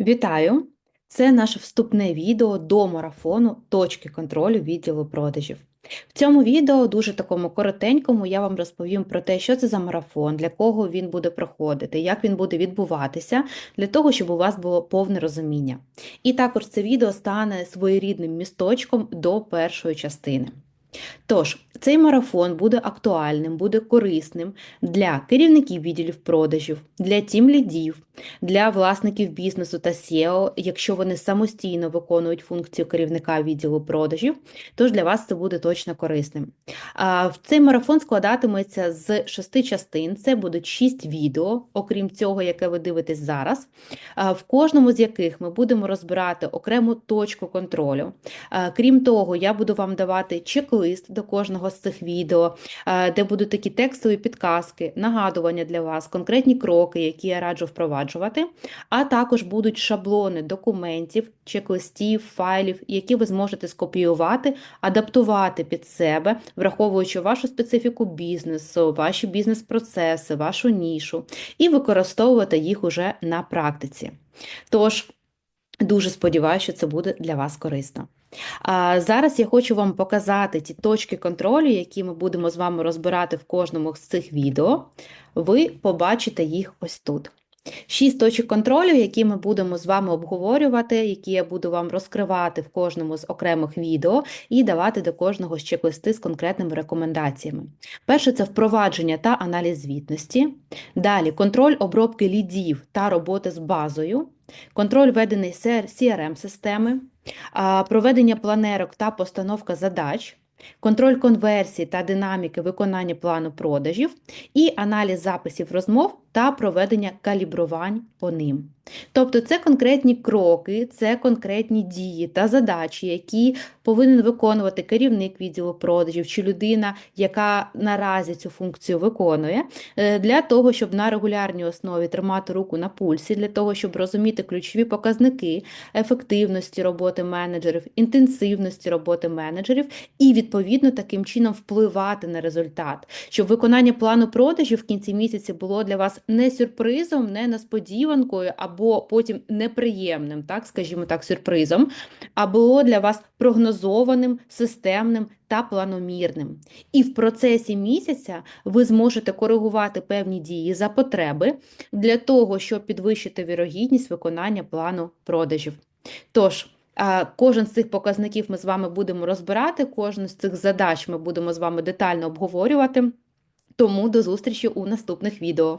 Вітаю! Це наше вступне відео до марафону точки контролю відділу продажів. В цьому відео, дуже такому коротенькому, я вам розповім про те, що це за марафон, для кого він буде проходити, як він буде відбуватися, для того, щоб у вас було повне розуміння. І також це відео стане своєрідним місточком до першої частини. Тож, цей марафон буде актуальним, буде корисним для керівників відділів продажів, для тім-лідів, для власників бізнесу та SEO, якщо вони самостійно виконують функцію керівника відділу продажів, тож для вас це буде точно корисним. В Цей марафон складатиметься з шести частин. Це будуть шість відео, окрім цього, яке ви дивитесь зараз, в кожному з яких ми будемо розбирати окрему точку контролю. Крім того, я буду вам давати чек-лист до кожного з цих відео, де будуть такі текстові підказки, нагадування для вас, конкретні кроки, які я раджу впроваджувати впроваджувати, а також будуть шаблони документів, чек-листів, файлів, які ви зможете скопіювати, адаптувати під себе, враховуючи вашу специфіку бізнесу, ваші бізнес-процеси, вашу нішу, і використовувати їх уже на практиці. Тож, дуже сподіваюся, що це буде для вас корисно. А Зараз я хочу вам показати ті точки контролю, які ми будемо з вами розбирати в кожному з цих відео. Ви побачите їх ось тут. Шість точок контролю, які ми будемо з вами обговорювати, які я буду вам розкривати в кожному з окремих відео і давати до кожного з чек-листи з конкретними рекомендаціями. Перше це впровадження та аналіз звітності. Далі контроль обробки лідів та роботи з базою, контроль ведений crm системи проведення планерок та постановка задач контроль конверсії та динаміки виконання плану продажів, і аналіз записів розмов та проведення калібрувань по ним. Тобто це конкретні кроки, це конкретні дії та задачі, які повинен виконувати керівник відділу продажів чи людина, яка наразі цю функцію виконує, е, для того, щоб на регулярній основі тримати руку на пульсі, для того, щоб розуміти ключові показники ефективності роботи менеджерів, інтенсивності роботи менеджерів і відповідно таким чином впливати на результат, щоб виконання плану продажів в кінці місяця було для вас не сюрпризом, не несподіванкою або потім неприємним, так скажімо так, сюрпризом, а було для вас прогнозованим, системним та планомірним. І в процесі місяця ви зможете коригувати певні дії за потреби для того, щоб підвищити вірогідність виконання плану продажів. Тож, Кожен з цих показників ми з вами будемо розбирати, кожну з цих задач ми будемо з вами детально обговорювати. Тому до зустрічі у наступних відео.